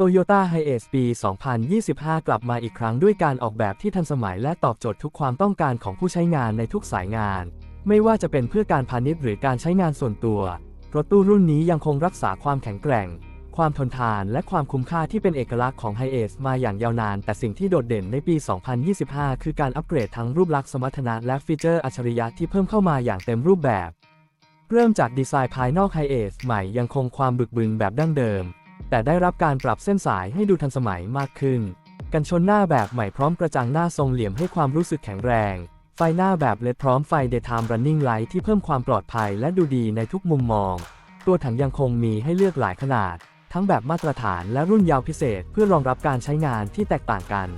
Toyota Hiace ปี 2025 กลับมาอีกครั้งด้วยการออกแบบที่ทันสมัยและตอบโจทย์ทุกความต้องการของผู้ใช้งานในทุกสายงาน ไม่ว่าจะเป็นเพื่อการพาณิชย์หรือการใช้งานส่วนตัว รถตู้รุ่นนี้ยังคงรักษาความแข็งแกร่ง ความทนทานและความคุ้มค่าที่เป็นเอกลักษณ์ของ Hiace มาอย่างยาวนาน แต่สิ่งที่โดดเด่นในปี 2025 คือการอัปเกรดทั้งรูปลักษณ์สมรรถนะและฟีเจอร์อัจฉริยะที่เพิ่มเข้ามาอย่างเต็มรูปแบบ เริ่มจากดีไซน์ภายนอก Hiace ใหม่ยังคงความบึกบึนแบบดั้งเดิม แต่ได้รับการปรับเส้นสายให้ดูทันสมัยมากขึ้น กันชนหน้าแบบใหม่พร้อมกระจังหน้าทรงเหลี่ยมให้ความรู้สึกแข็งแรง ไฟหน้าแบบเลดพร้อมไฟ Daytime Running Light ที่เพิ่มความปลอดภัยและดูดีในทุกมุมมอง ตัวถังยังคงมีให้เลือกหลายขนาด ทั้งแบบมาตรฐานและรุ่นยาวพิเศษเพื่อรองรับการใช้งานที่แตกต่างกัน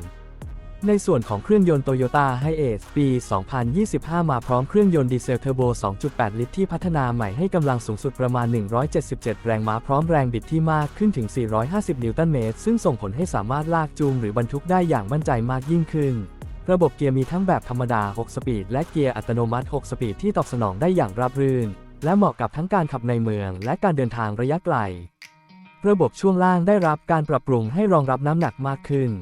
ในส่วนของเครื่องยนต์ Toyota Hiace ปี 2025 มาพร้อมเครื่องยนต์ดีเซลเทอร์โบ 2.8 ลิตรที่พัฒนาใหม่ให้กำลังสูงสุดประมาณ 177 แรงม้าพร้อมแรงบิดที่มากขึ้นถึง 450 นิวตันเมตร ซึ่งส่งผลให้สามารถลากจูงหรือบรรทุกได้อย่างมั่นใจมากยิ่งขึ้น ระบบเกียร์มีทั้งแบบธรรมดา 6 สปีด และเกียร์อัตโนมัติ 6 สปีดที่ตอบสนองได้อย่างราบรื่น และเหมาะกับทั้งการขับในเมือง และการเดินทางระยะไกล ระบบช่วงล่างได้รับการปรับปรุงให้รองรับน้ำหนักมากขึ้น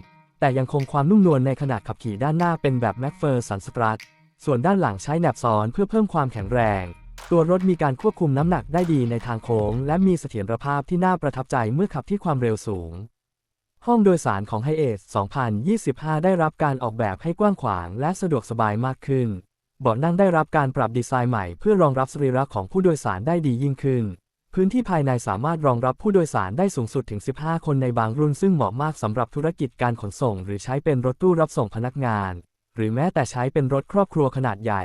แต่ยังคงความนุ่มนวลในขณะขับขี่ด้านหน้าเป็นแบบแม็กเฟอร์สันสตรัทส่วนด้านหลังใช้แหนบซ้อนเพื่อเพิ่มความแข็งแรง ตัวรถมีการควบคุมน้ำหนักได้ดีในทางโค้ง และมีเสถียรภาพที่น่าประทับใจเมื่อขับที่ความเร็วสูง ห้องโดยสารของ Hiace 2025 ได้รับการออกแบบให้กว้างขวางและสะดวกสบายมากขึ้นเบาะนั่งได้รับการปรับดีไซน์ใหม่เพื่อรองรับสรีระของผู้โดยสารได้ดียิ่งขึ้น พื้นที่ภายในสามารถรองรับผู้โดยสารได้สูงสุดถึง 15 คนในบางรุ่นซึ่งเหมาะมากสำหรับธุรกิจการขนส่ง หรือใช้เป็นรถตู้รับส่งพนักงาน หรือแม้แต่ใช้เป็นรถครอบครัวขนาดใหญ่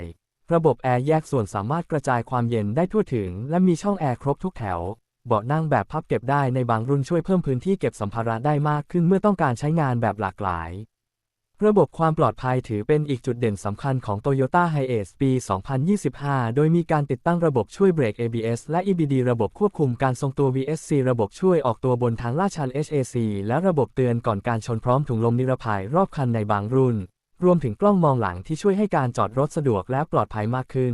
ระบบแอร์แยกส่วนสามารถกระจายความเย็นได้ทั่วถึง และมีช่องแอร์ครบทุกแถว เบาะนั่งแบบพับเก็บได้ในบางรุ่นช่วยเพิ่มพื้นที่เก็บสัมภาระได้มากขึ้นเมื่อต้องการใช้งานแบบหลากหลาย ระบบความปลอดภัยถือเป็นอีกจุดเด่นสำคัญของ Toyota Hiace ปี 2025 โดยมีการติดตั้งระบบช่วยเบรก ABS และ EBD ระบบควบคุมการทรงตัว VSC ระบบช่วยออกตัวบนทางลาดชัน HAC และระบบเตือนก่อนการชนพร้อมถุงลมนิรภัยรอบคันในบางรุ่น รวมถึงกล้องมองหลังที่ช่วยให้การจอดรถสะดวกและปลอดภัยมากขึ้น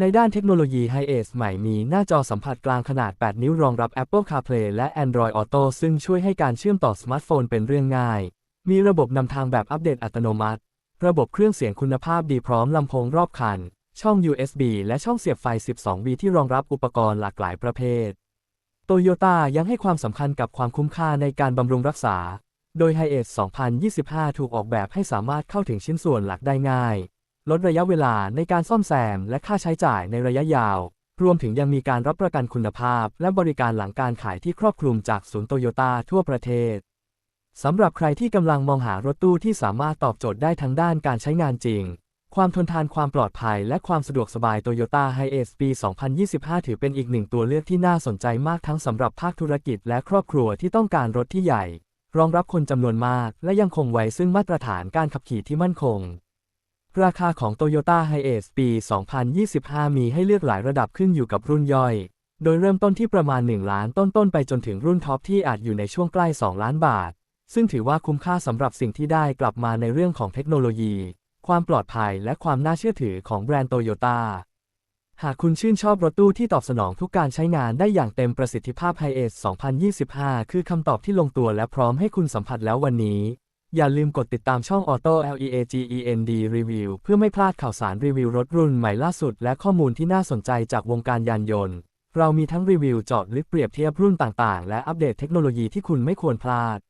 ในด้านเทคโนโลยี Hiace ใหม่มีหน้าจอสัมผัสกลางขนาด 8 นิ้วรองรับ Apple CarPlay และ Android Auto ซึ่งช่วยให้การเชื่อมต่อสมาร์ทโฟนเป็นเรื่องง่าย มีระบบนำทางแบบอัปเดตอัตโนมัติ ระบบเครื่องเสียงคุณภาพดีพร้อมลำโพงรอบคัน ช่อง USB และช่องเสียบไฟ 12V ที่รองรับอุปกรณ์หลากหลายประเภท โตโยต้ายังให้ความสำคัญกับความคุ้มค่าในการบำรุงรักษา โดย Hiace 2025 ถูกออกแบบให้สามารถเข้าถึงชิ้นส่วนหลักได้ง่าย ลดระยะเวลาในการซ่อมแซมและค่าใช้จ่ายในระยะยาว รวมถึงยังมีการรับประกันคุณภาพ และบริการหลังการขายที่ครอบคลุมจากศูนย์โตโยต้าทั่วประเทศ สำหรับใครที่กำลังมองหารถตู้ที่สามารถตอบโจทย์ได้ทั้งด้านการใช้งานจริง ความทนทานความปลอดภัย และความสะดวกสบาย Toyota Hiace ปี 2025 ถือเป็นอีกหนึ่งตัวเลือกที่น่าสนใจมากทั้งสำหรับภาคธุรกิจและครอบครัวที่ต้องการรถที่ใหญ่ รองรับคนจำนวนมาก และยังคงไว้ซึ่งมาตรฐานการขับขี่ที่มั่นคง ราคาของ Toyota Hiace ปี 2025 มีให้เลือกหลายระดับขึ้นอยู่กับรุ่นย่อย โดยเริ่มต้นที่ประมาณ 1 ล้านต้นๆไปจนถึงรุ่นท็อปที่อาจอยู่ในช่วงใกล้ 2 ล้านบาท ซึ่งถือว่าคุ้มค่าสำหรับสิ่งที่ได้กลับมาในเรื่องของเทคโนโลยี ความปลอดภัยและความน่าเชื่อถือของแบรนด์โตโยต้าหากคุณชื่นชอบรถตู้ที่ตอบสนองทุกการใช้งานได้อย่างเต็มประสิทธิภาพ Hiace 2025 คือคำตอบที่ลงตัวและพร้อมให้คุณสัมผัสแล้ววันนี้ อย่าลืมกดติดตามช่อง Auto LEAGEND Review เพื่อไม่พลาดข่าวสารรีวิวรถรุ่นใหม่ล่าสุด และข้อมูลที่น่าสนใจจากวงการยานยนต์ เรามีทั้งรีวิวเจาะลึกเปรียบเทียบรุ่นต่างๆ และอัปเดตเทคโนโลยีที่คุณไม่ควรพลาด